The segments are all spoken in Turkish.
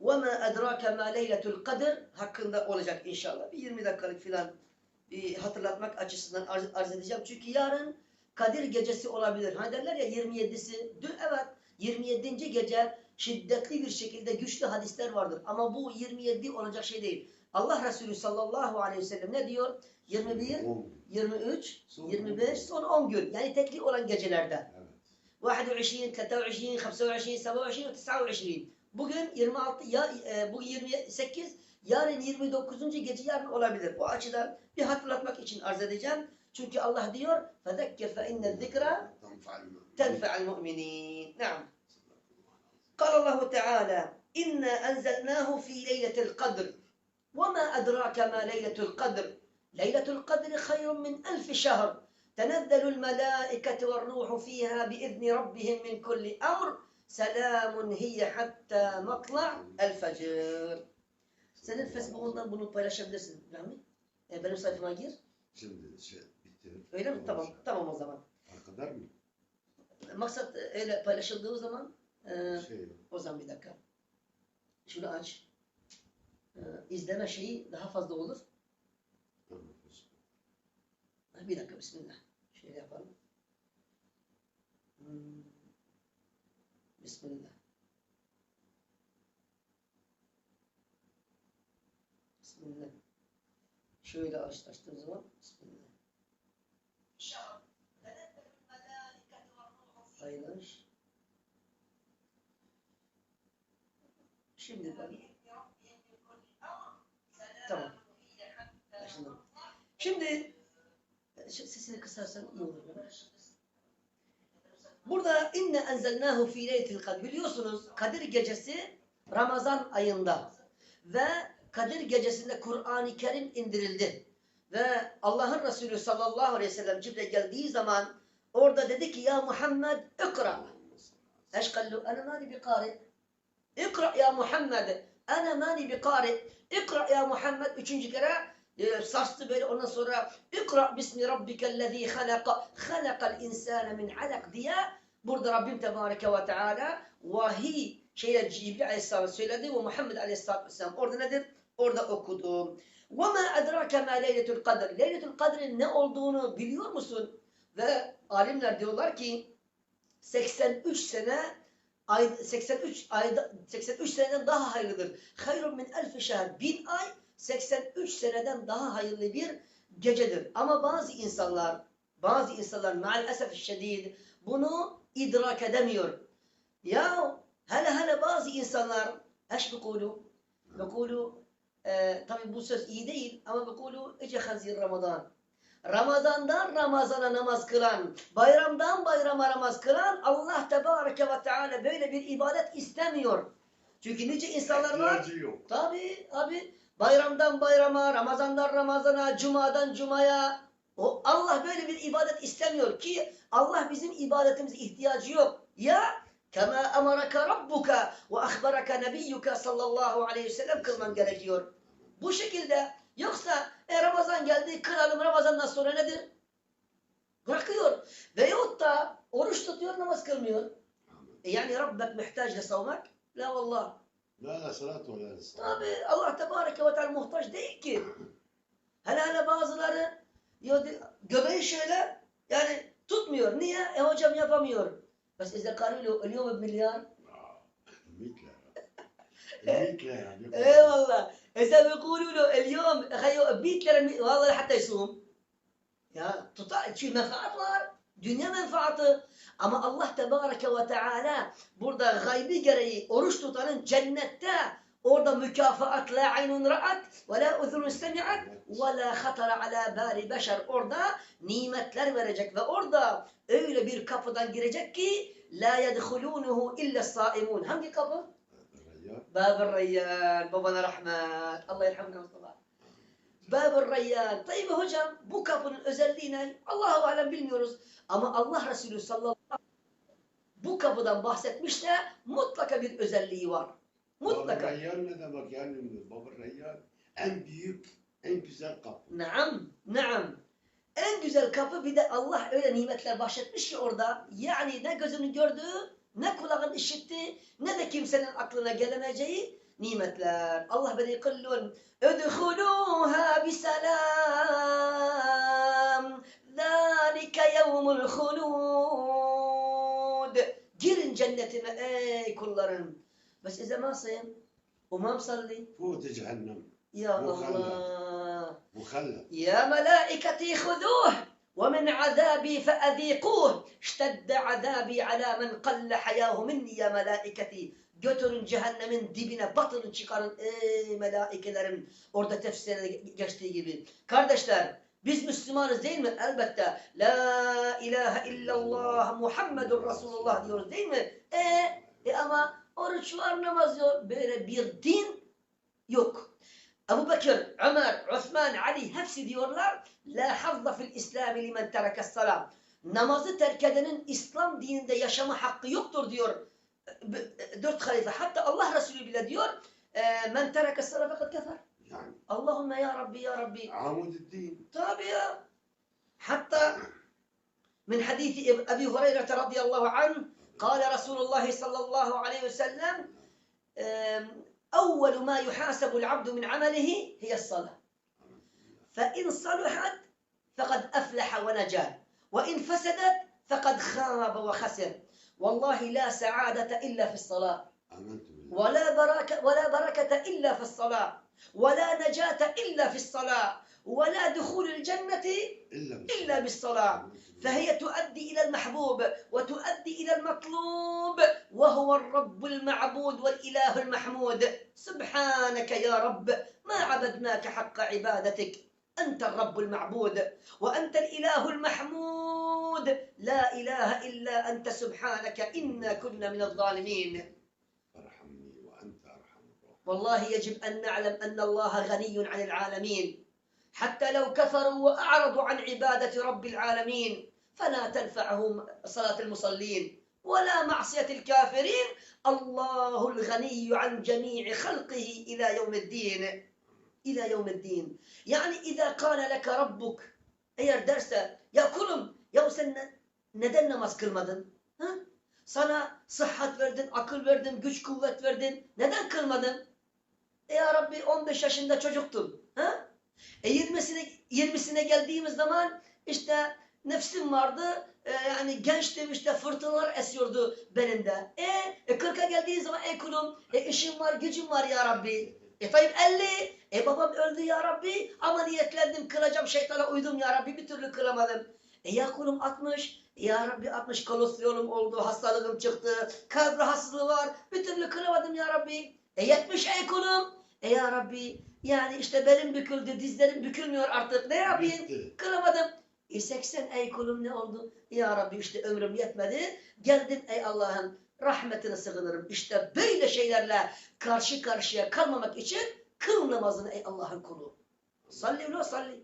وَمَا أَدْرَاكَ مَا لَيْلَةُ الْقَدْرِ hakkında olacak inşallah. Bir 20 dakikalık filan bir hatırlatmak açısından arz, arz edeceğim. Çünkü yarın Kadir gecesi olabilir. Hani derler ya 27'si. Dün evet 27. gece şiddetli bir şekilde güçlü hadisler vardır. Ama bu 27 olacak şey değil. Allah Resulü sallallahu aleyhi ve sellem ne diyor? 21, On. 23, Son 25, son 10 gün. Yani tekli olan gecelerde. Evet. 21, 23, 25, 27, 29. Bugün 26 ya e, bu 28 yarın 29. gece yarın olabilir. Bu açıdan bir hatırlatmak için arz edeceğim. Çünkü Allah diyor فَذَكِّرْ فَاِنَّ الذِّكْرَ Tanfa'l mümin. تنفع المؤمنين نعم قال الله تعالى إنا أنزلناه في ليلة القدر وما أدراك ما ليلة القدر ليلة القدر خير من ألف شهر تنزل الملائكة والروح فيها بإذن ربهم من كل أمر Selamun hiye hatta matla el fecir. Senin Facebook'undan bunu paylaşabilirsin Rami. E, benim sayfama gir. Şimdi şey bitti. Öyle mi? Tamam. Tamam o zaman. Arkadar mı? Maksat e, öyle paylaşıldığı zaman e, şey. o zaman bir dakika. Şunu aç. E, izleme şeyi daha fazla olur. Tamam. Bir dakika Bismillah. Şöyle yapalım. Hmm. Bismillah. Bismillah. Şöyle aç, açtığım zaman Bismillah. Paylaş. Şimdi ben Tamam. Şimdi sesini kısarsan iyi olur. Burada inne enzelnahu fi leytil kadir. Biliyorsunuz Kadir gecesi Ramazan ayında ve Kadir gecesinde Kur'an-ı Kerim indirildi. Ve Allah'ın Resulü sallallahu aleyhi ve sellem Cibre'ye geldiği zaman orada dedi ki ya Muhammed ikra. Eşkallu ana mani bi kari. İkra ya Muhammed. Ana mani bi kari. İkra ya Muhammed. Üçüncü kere e, sarstı böyle ondan sonra ikra bismi rabbikellezî halaka. Halakal insâne min alak diye burada Rabbim Tebareke ve Teala vahiy şeyle Cibril Aleyhisselam söyledi ve Muhammed Aleyhisselam Vesselam orada nedir? Orada okudu. وَمَا اَدْرَاكَ مَا لَيْلَةُ الْقَدْرِ Leyletül Kadr'in ne olduğunu biliyor musun? Ve alimler diyorlar ki 83 sene ay 83 ayda 83 seneden daha hayırlıdır. Hayrun min elfi şehr. Bin ay 83 seneden daha hayırlı bir gecedir. Ama bazı insanlar bazı insanlar maalesef şiddet bunu idrak edemiyor. Ya hele hele bazı insanlar eş bikulu bikulu e, tabi bu söz iyi değil ama bikulu ece hazir Ramazan. Ramazandan Ramazana namaz kılan, bayramdan bayrama namaz kılan Allah Tebareke ve Teala böyle bir ibadet istemiyor. Çünkü nice insanlar var. Tabi abi bayramdan bayrama, Ramazandan Ramazana, Cuma'dan Cuma'ya o Allah böyle bir ibadet istemiyor ki Allah bizim ibadetimize ihtiyacı yok. Ya kema emaraka rabbuka ve ahbaraka nebiyyuka sallallahu aleyhi ve sellem kılman gerekiyor. Bu şekilde yoksa e, Ramazan geldi kıralım Ramazan'dan sonra nedir? Bırakıyor. Veyahut da oruç tutuyor namaz kılmıyor. E yani Rabbek muhtaç savmak? La vallah. La la salatu la Tabi Allah tebareke ve teala muhtaç değil ki. Hele hele bazıları göbeği şöyle yani tutmuyor. Niye? E hocam yapamıyor. Bes إذا قالوا له اليوم بمليار 100 ليرة 100 ليرة اي والله اذا بيقولوا له اليوم خيو 100 lira والله حتى يصوم ya tutar çünkü menfaat var. Dünya menfaatı. Ama Allah Tebareke ve Teala burada gaybi gereği oruç tutanın cennette Orada mükafat la aynun ra'at ve la uzunun semi'at ve la khatara ala bari beşer. Orada nimetler verecek ve orada öyle bir kapıdan girecek ki la yedhulunuhu illa saimun. Hangi kapı? Bab-ı Reyyan. Babana rahmet. Allah yerhamdülillah. Bab-ı Reyyan. Tayyip hocam bu kapının özelliği ne? Allahu alem bilmiyoruz. Ama Allah Resulü sallallahu aleyhi ve sellem bu kapıdan bahsetmiş de mutlaka bir özelliği var. Mutlaka. Baba Reyyan'la da bak yani Baba Reyyan en büyük, en güzel kapı. Naam, naam. En güzel kapı bir de Allah öyle nimetler bahşetmiş ki orada. Yani ne gözünü gördü, ne kulağın işitti, ne de kimsenin aklına gelemeyeceği nimetler. Allah beni kıllun. Ödhuluha biselam. Zalike yevmul hulud. Girin cennetime ey kullarım. Bes إذا ما صيم وما مصلي فوت جهنم يا مخلد. الله مخلد يا ملائكتي خذوه ومن عذابي فأذيقوه اشتد عذابي على من قل حياه مني يا ملائكتي götürün cehennemin dibine batırın çıkarın ey melaikelerim orada tefsirde geçtiği gibi kardeşler biz Müslümanız değil mi? Elbette. La ilahe illallah Muhammedur Resulullah diyoruz değil mi? E, e ama oruç var namaz yok. Böyle bir din yok. Ebu Bekir, Ömer, Osman, Ali hepsi diyorlar La hazza fil İslami limen tereke salam. Namazı terk edenin İslam dininde yaşama hakkı yoktur diyor. Dört halife. Hatta Allah Resulü bile diyor e, men tereke salam fakat kefer. يعني Allahümme ya Rabbi ya Rabbi. الدين Tabi ya. Hatta من حديث أبي هريرة رضي الله عنه قال رسول الله صلى الله عليه وسلم أول ما يحاسب العبد من عمله هي الصلاة. فإن صلحت فقد أفلح ونجا وإن فسدت فقد خاب وخسر. والله لا سعادة إلا في الصلاة. ولا بركة ولا بركة إلا في الصلاة. ولا نجاة إلا في الصلاة. ولا دخول الجنة إلا بالصلاة. فهي تؤدي إلى المحبوب وتؤدي إلى المطلوب وهو الرب المعبود والإله المحمود. سبحانك يا رب ما عبدناك حق عبادتك. أنت الرب المعبود وأنت الإله المحمود. لا إله إلا أنت سبحانك إنا كنا من الظالمين. ارحمني وأنت أرحم والله يجب أن نعلم أن الله غني عن العالمين. حتى لو كفروا وأعرضوا عن عبادة رب العالمين فلا تنفعهم صلاة المصلين ولا معصية الكافرين الله الغني عن جميع خلقه إلى يوم الدين إلى يوم الدين يعني إذا قال لك ربك eğer derse ya kulum ya sen ne- neden namaz kılmadın? Ha? Sana sıhhat verdin, akıl verdin, güç kuvvet verdin. Neden kılmadın? E ya Rabbi 15 yaşında çocuktum. Ha? E 20'sine 20'sine geldiğimiz zaman işte nefsim vardı. E, yani gençtim işte fırtınalar esiyordu benimde. E, e 40'a geldiği zaman ey kulum e, işim var gücüm var ya Rabbi. E tayyip 50. E babam öldü ya Rabbi. Ama niyetlendim kılacağım şeytana uydum ya Rabbi bir türlü kılamadım. E ya kulum 60. Ya Rabbi 60 kolesterolüm oldu, hastalığım çıktı, kalp rahatsızlığı var. Bir türlü kılamadım ya Rabbi. E 70 ey kulum. E ya Rabbi yani işte belim büküldü, dizlerim bükülmüyor artık. Ne yapayım? Bitti. Kılamadım. E 80 ey kulum ne oldu? Ya Rabbi işte ömrüm yetmedi. Geldim ey Allah'ın rahmetine sığınırım. İşte böyle şeylerle karşı karşıya kalmamak için kıl namazını ey Allah'ın kulu. صلي ولو صلي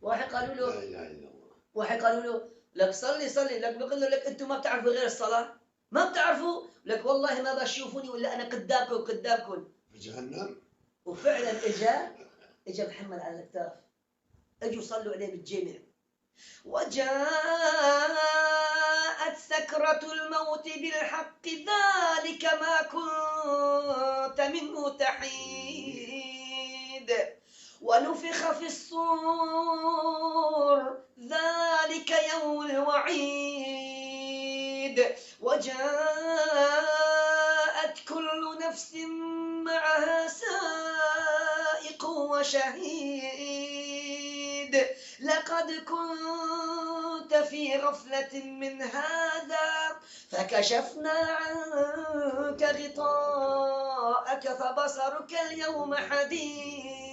واحد قالوا له لا إله إلا الله واحد قالوا له لك صلي صلي لك بيقول له لك انتم ما بتعرفوا غير الصلاه ما بتعرفوا لك والله ما بشوفوني ولا انا قدامكم قدامكم في جهنم وفعلا إجا إجا محمد على الاكتاف أجوا صلوا عليه بالجامع. وجاءت سكرة الموت بالحق ذلك ما كنت منه تحيد. ونفخ في الصور ذلك يوم الوعيد. وجاءت كل نفس معها سائق وشهيد. لقد كنت في غفلة من هذا فكشفنا عنك غطاءك فبصرك اليوم حديد.